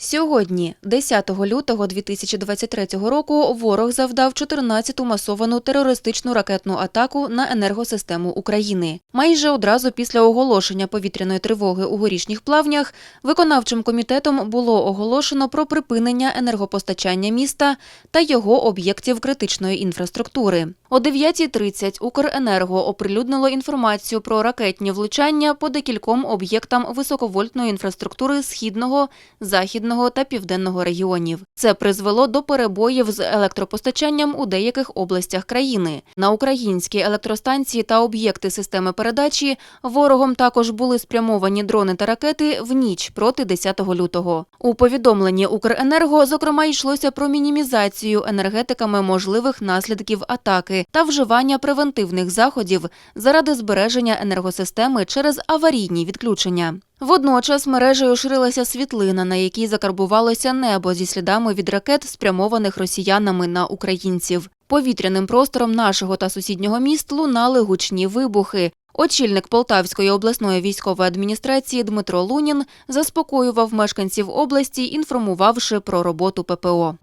Сьогодні, 10 лютого 2023 року, ворог завдав 14-ту масовану терористичну ракетну атаку на енергосистему України. Майже одразу після оголошення повітряної тривоги у горішніх плавнях виконавчим комітетом було оголошено про припинення енергопостачання міста та його об'єктів критичної інфраструктури. О 9.30 Укренерго оприлюднило інформацію про ракетні влучання по декільком об'єктам високовольтної інфраструктури східного, західного та південного регіонів. Це призвело до перебоїв з електропостачанням у деяких областях країни. На українські електростанції та об'єкти системи передачі ворогом також були спрямовані дрони та ракети в ніч проти 10 лютого. У повідомленні Укренерго зокрема йшлося про мінімізацію енергетиками можливих наслідків атаки та вживання превентивних заходів заради збереження енергосистеми через аварійні відключення. Водночас мережею ширилася світлина, на якій закарбувалося небо зі слідами від ракет, спрямованих росіянами на українців. Повітряним простором нашого та сусіднього міст лунали гучні вибухи. Очільник Полтавської обласної військової адміністрації Дмитро Лунін заспокоював мешканців області, інформувавши про роботу ППО.